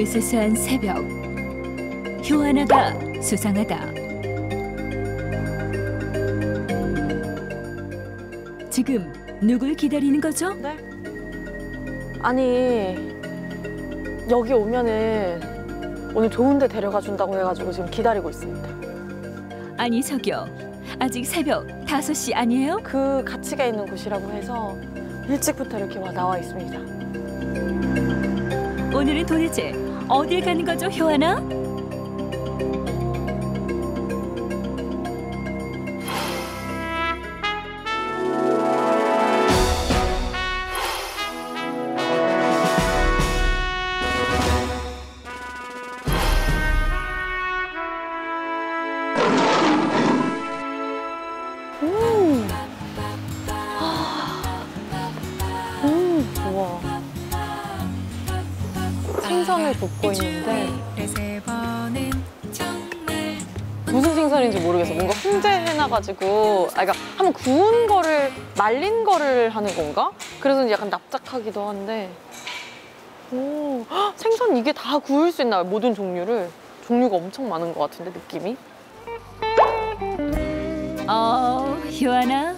으스스한 새벽 효하나가 수상하다 지금 누굴 기다리는 거죠? 네? 아니 여기 오면은 오늘 좋은 데 데려가 준다고 해가지고 지금 기다리고 있습니다. 아니 저기요 아직 새벽 5시 아니에요? 그 가치가 있는 곳이라고 해서 일찍부터 이렇게 와 나와 있습니다. 오늘은 도대체 어딜 가는 거죠 효하나? 음. 음. 생선을 굽고 있는데 무슨 생선인지 모르겠어. 뭔가 훈제해놔가지고, 아, 그러니까 한번 구운 거를 말린 거를 하는 건가? 그래서 약간 납작하기도 한데, 오, 헉, 생선 이게 다 구울 수 있나요? 모든 종류를 종류가 엄청 많은 것 같은데 느낌이? 어 효하나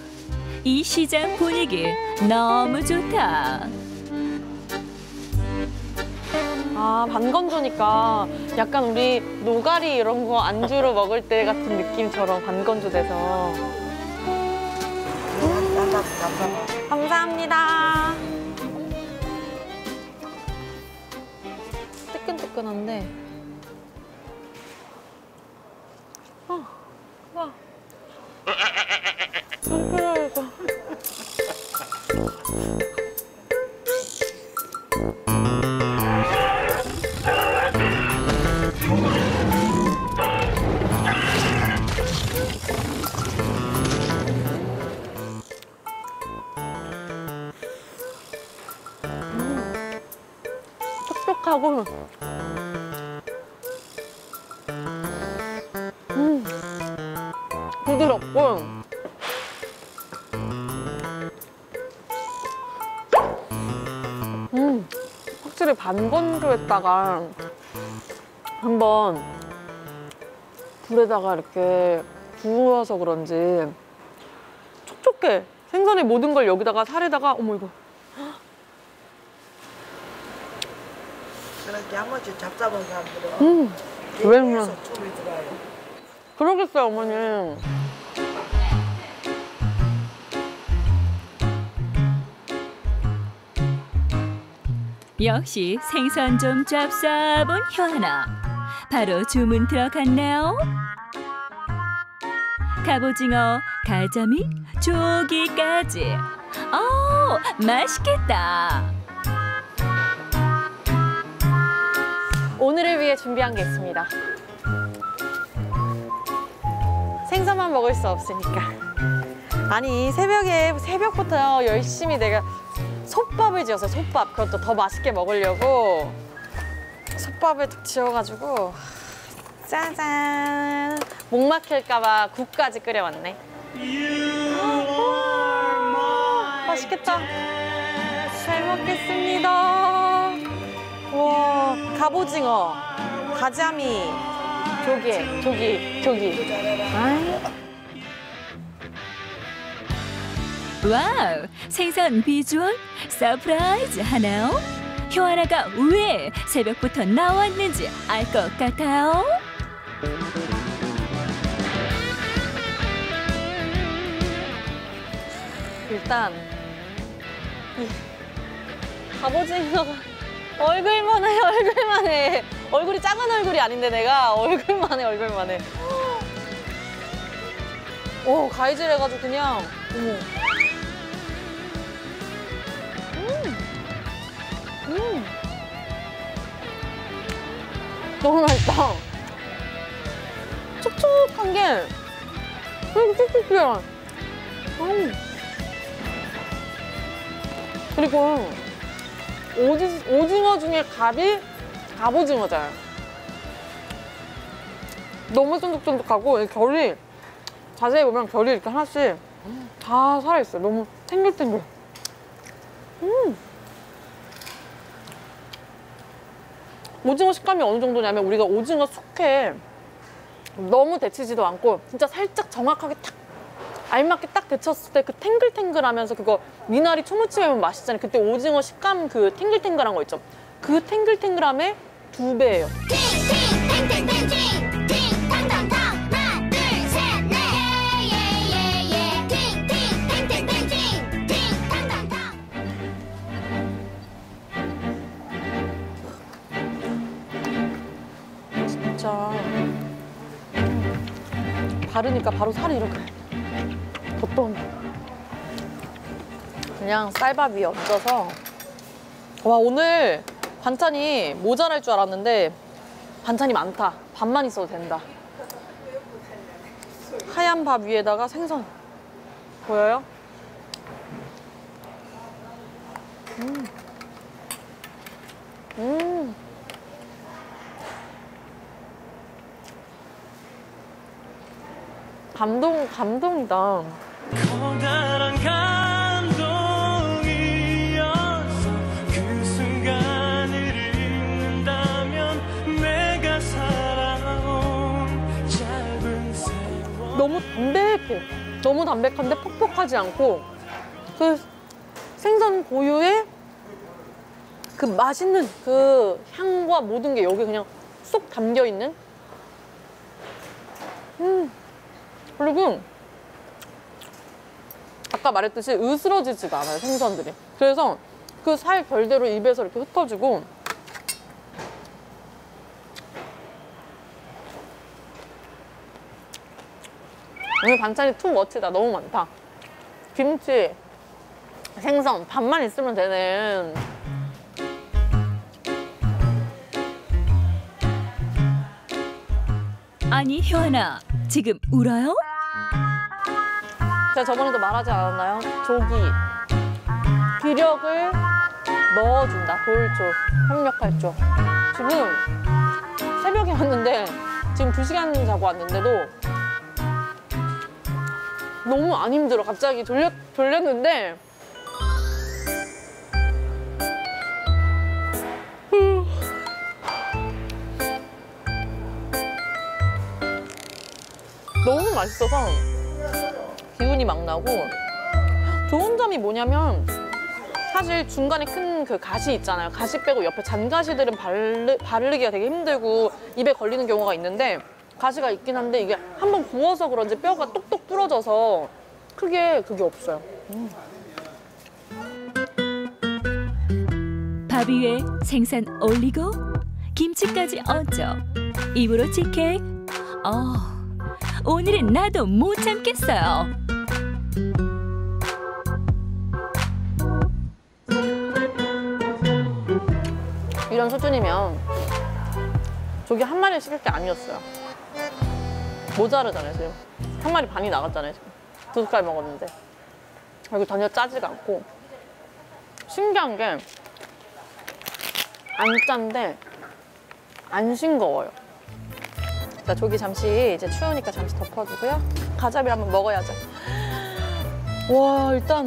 이 시장 분위기 너무 좋다 아 반건조니까 약간 우리 노가리 이런 거 안주로 먹을 때 같은 느낌처럼 반건조 돼서. 감사합니다. 뜨끈뜨끈한데 부드럽고 음 확실히 반건조했다가 한번 불에다가 이렇게 구워서 그런지 촉촉해 생선의 모든 걸 여기다가 살에다가 어머 이거 그렇게 한 번씩 잡잡은 사람들은 음왜 그래? 계속 춤이 들어요. 그러겠어요 어머님 역시 생선 좀 잡숴본 효하나. 바로 주문 들어갔네요. 갑오징어, 가자미, 조기까지. 어 맛있겠다. 오늘을 위해 준비한 게 있습니다. 생선만 먹을 수 없으니까. 아니 새벽에 새벽부터 열심히 내가 솥밥을 지었어요. 솥밥 그것도 더 맛있게 먹으려고 솥밥을 툭 지어가지고 짜잔 목 막힐까봐 국까지 끓여왔네. 우와, 맛있겠다. 잘 먹겠습니다. 와 갑오징어, 가자미, 조개, 조기, 조기. 아이, 와우 생선 비주얼 서프라이즈 하나요? 효하나가 왜 새벽부터 나왔는지 알 것 같아요 일단 이 갑오징어가 얼굴만 해, 얼굴만 해. 얼굴이 작은 얼굴이 아닌데 내가 얼굴만 해, 얼굴만 해. 오, 가위질 해가지고 그냥 어머. 음. 음. 너무 맛있다. 촉촉한 게 되게 촉촉해요. 음. 그리고 오지, 오징어 중에 갑이 갑오징어잖아요. 너무 쫀득쫀득하고 이 결이 자세히 보면 결이 이렇게 하나씩 다 살아있어요. 너무 탱글탱글. 음. 오징어 식감이 어느 정도냐면 우리가 오징어 숙회 너무 데치지도 않고 진짜 살짝 정확하게 딱 알맞게 딱 데쳤을 때 그 탱글탱글하면서 그거 미나리 초무침하면 맛있잖아요. 그때 오징어 식감 그 탱글탱글한 거 있죠. 그 탱글탱글함의 두 배예요. 진짜. 바르니까 바로 살이 이렇게 덧던 그냥 쌀밥 위에 얹어서. 와 오늘 반찬이 모자랄 줄 알았는데 반찬이 많다 밥만 있어도 된다 하얀 밥 위에다가 생선 보여요? 음. 음. 감동 감동이다. 담백해. 너무 담백한데 퍽퍽하지 않고 그 생선 고유의 그 맛있는 그 향과 모든 게 여기 그냥 쏙 담겨 있는. 음 그리고 아까 말했듯이 으스러지지가 않아요 생선들이. 그래서 그 살 결대로 입에서 이렇게 흩어지고 오늘 반찬이 투 멋지다. 너무 많다. 김치, 생선, 밥만 있으면 되는. 아니 효아나 지금 울어요? 제가 저번에도 말하지 않았나요? 조기. 기력을 넣어준다. 돌조. 협력할조. 지금 새벽에 왔는데, 지금 2시간 자고 왔는데도 너무 안 힘들어. 갑자기 졸려, 졸렸는데, 너무 맛있어서 기운이 막 나고 좋은 점이 뭐냐면 사실 중간에 큰 그 가시 있잖아요. 가시 빼고 옆에 잔가시들은 바르, 바르기가 되게 힘들고 입에 걸리는 경우가 있는데 가시가 있긴 한데 이게 한번 구워서 그런지 뼈가 똑똑 부러져서 크게 그게 없어요. 밥 위에 생선 올리고 김치까지 얹어 입으로 직해. 어, 오늘은 나도 못 참겠어요. 이런 수준이면 저기 한 마리 시킬 게 아니었어요. 모자르잖아요, 지금. 한 마리 반이 나갔잖아요, 지금. 두 숟갈 먹었는데. 그리고 전혀 짜지가 않고. 신기한 게, 안 짠데, 안 싱거워요. 자, 저기 잠시 이제 추우니까 잠시 덮어주고요. 가자미 한번 먹어야죠. 와, 일단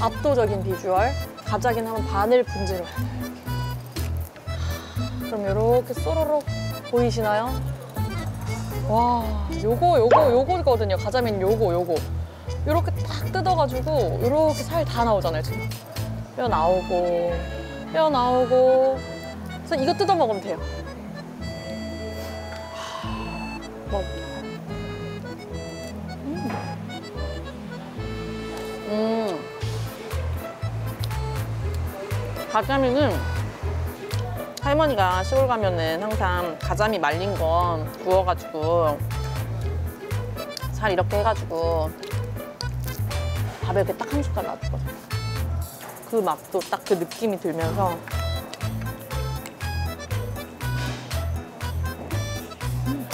압도적인 비주얼. 가자기는 한번 반을 분지로 그럼 이렇게 쏘로록 보이시나요? 와, 요거 요거 요거거든요. 가자미는 요거 요거. 요렇게 딱 뜯어가지고 요렇게 살 다 나오잖아요 지금. 뼈 나오고 뼈 나오고. 그래서 이거 뜯어 먹으면 돼요. 먹. 음. 음. 가자미는 할머니가 시골 가면은 항상 가자미 말린 거 구워가지고 살 이렇게 해가지고 밥에 이렇게 딱 한 숟갈 놔두거든. 그 맛도 딱 그 느낌이 들면서 음.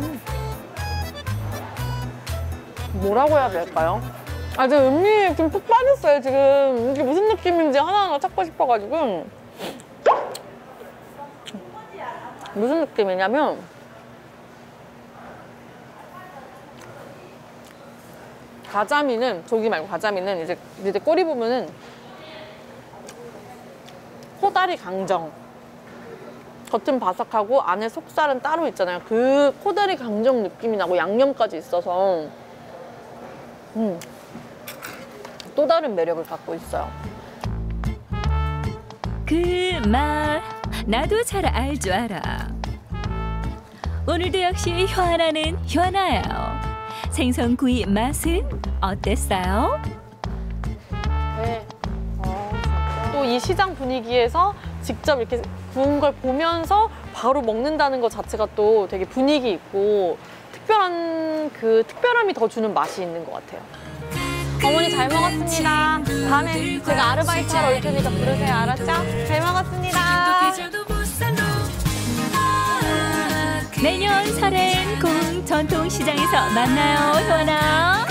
음. 뭐라고 해야 될까요? 아, 저 음미에 지금 푹 빠졌어요, 지금. 이게 무슨 느낌인지 하나하나 찾고 싶어가지고. 무슨 느낌이냐면, 가자미는, 조기 말고 가자미는 이제, 이제 꼬리 부분은 코다리 강정. 겉은 바삭하고 안에 속살은 따로 있잖아요. 그 코다리 강정 느낌이 나고 양념까지 있어서 음, 또 다른 매력을 갖고 있어요. 그 말 나도 잘 알 줄 알아. 오늘도 역시 효하나는 효하나예요. 생선구이 맛은 어땠어요? 네. 또 이 시장 분위기에서 직접 이렇게 구운 걸 보면서 바로 먹는다는 것 자체가 또 되게 분위기 있고 특별한 그 특별함이 더 주는 맛이 있는 것 같아요. 어머니 잘 먹었습니다. 다음에 제가 아르바이트 하러 올 테니까 부르세요. 알았죠? 잘 먹었습니다. 내년 설엔 공 전통시장에서 만나요, 효하나.